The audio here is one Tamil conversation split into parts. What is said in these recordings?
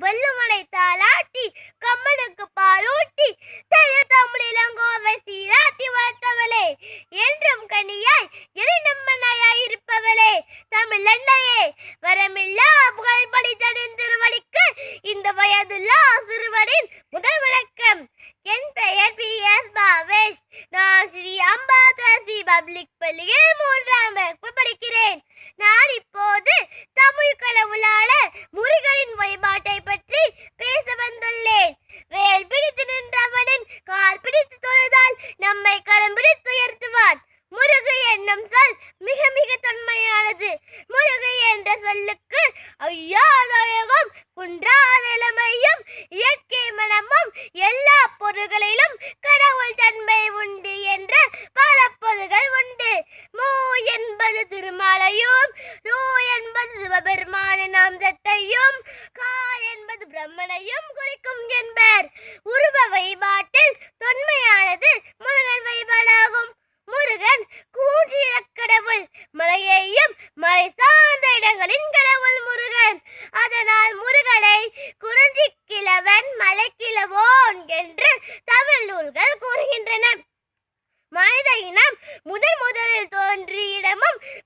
வெள்ளுமலை தாளாட்டி கம்மனுக்கு பாலூட்டி தெரு தமிழ் இளங்கோவை சீராட்டி வளர்த்தவளே. என்றும் கனியாய் எரிநம்மனாய் இருப்பவளே தமிழ் வரமில்லா புகழ் படி திருவடிக்கு இந்த வயதுல்லா சிறுவனின் முதல் வழக்கம் என் பெயர் பி. எஸ். பாவேஷ். நான் ஸ்ரீ அம்பா துளசி பப்ளிக் பள்ளியில் மூன்றாம் வகுப்பு படிக்கிறேன். நான் இப்போது தமிழ் கடவுளான கண்களுக்கு ஐயாதயகம் குன்றாத இளமையும் இயற்கை மனமும் எல்லா பொருள்களிலும் கடவுள் தன்மை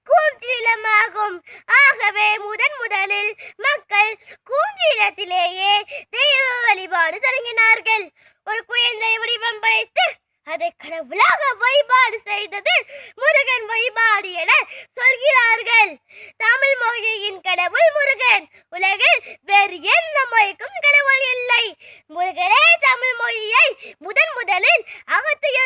கூன்றிலமாகும் ஆகவே முதன் முதலில் மக்கள் கூன்றிலத்திலேயே தெய்வ வழிபாடு தொடங்கினார்கள். ஒரு குழந்தை வடிவம் படைத்து அதை கடவுளாக வழிபாடு செய்தது முருகன் வழிபாடு என சொல்கிறார்கள். தமிழ் மொழியின் கடவுள் முருகன். உலகில் வேறு எந்த மொழிக்கும் கடவுள் இல்லை. முருகனே தமிழ் மொழியை முதன் முதலில் அகத்தியருக்கு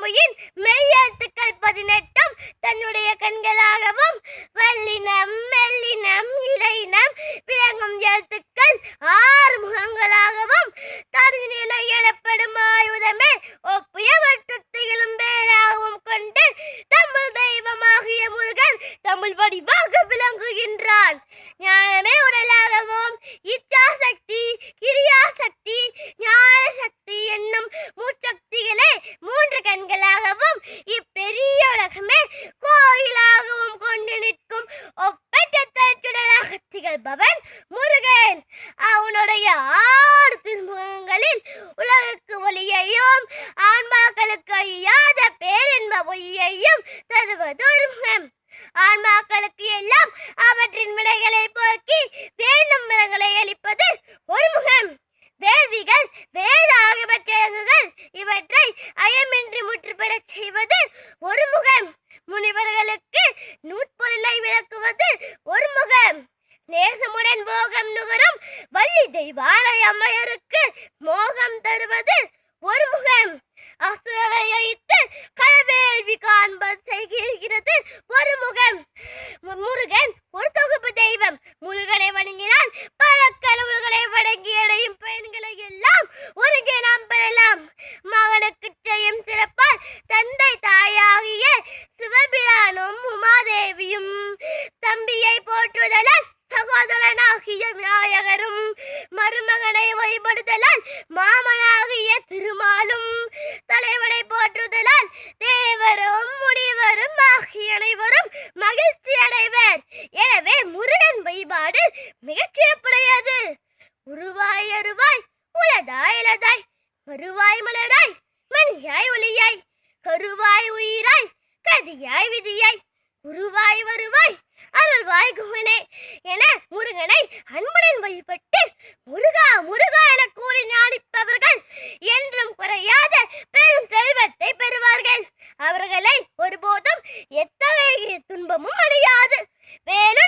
தமிழின் மெய்யெழுத்துக்கள் பதினெட்டும் தன்னுடைய கண்களாகவும் வல்லினம் மெல்லினம் இடையினம் விளங்கும் எழுத்துக்கள் ஆறு முகங்களாகவும் தனிநிலை எனப்படும் ஆயுதமே ஒப்பிய வட்டத்திலும் பேராகவும் கொண்டு தமிழ் தெய்வமாகிய முருகன் தமிழ் வடிவாக விளங்குகின்றான். தற்சுடராக திகழ்பவன் முருகன். அவனுடைய ஆறு திருமுகங்களில் உலகுக்கு ஒளியையும் ஆன்மாக்களுக்கு ஐயாத பேரென்ப ஒளியையும் தருவது ஒரு முகம் ஆன்மாக்களுக்கு எல்லாம் அவற்றின் விடைகளை போக்கி வேண்டும் மரங்களை அளிப்பது ஒரு முகம் வேள்விகள் வேத ஆகியவற்றங்கள் இவற்றை அயமின்றி முற்று பெறச் செய்வது ஒரு முகம் முனிவர்களுக்கு நூற்பொருளை விளக்குவது ஒரு முகம் நேசமுடன் போகம் நுகரும் வள்ளி தெய்வானை அம்மையருக்கு மோகம் தருவது ஒரு முகம். அசுரரை அழித்து களவேள்வி வழிபாடு மிகச் சிறப்புடையது உருவாய் அருவாய் உலதாய் இலதாய் மறுவாய் மலராய் மணியாய் ஒளியாய் கருவாய் உயிராய் கதியாய் விதியாய் உருவாய் வருவாய் அருள்வாய் குமனே என முருகனை அன்புடன் வழிபட்டு முருகா முருகா என கூறி ஞானிப்பவர்கள் என்றும் குறையாத பெரும் செல்வத்தை பெறுவார்கள். அவர்களை ஒருபோதும் எத்தகைய துன்பமும் அடையாது. மேலும்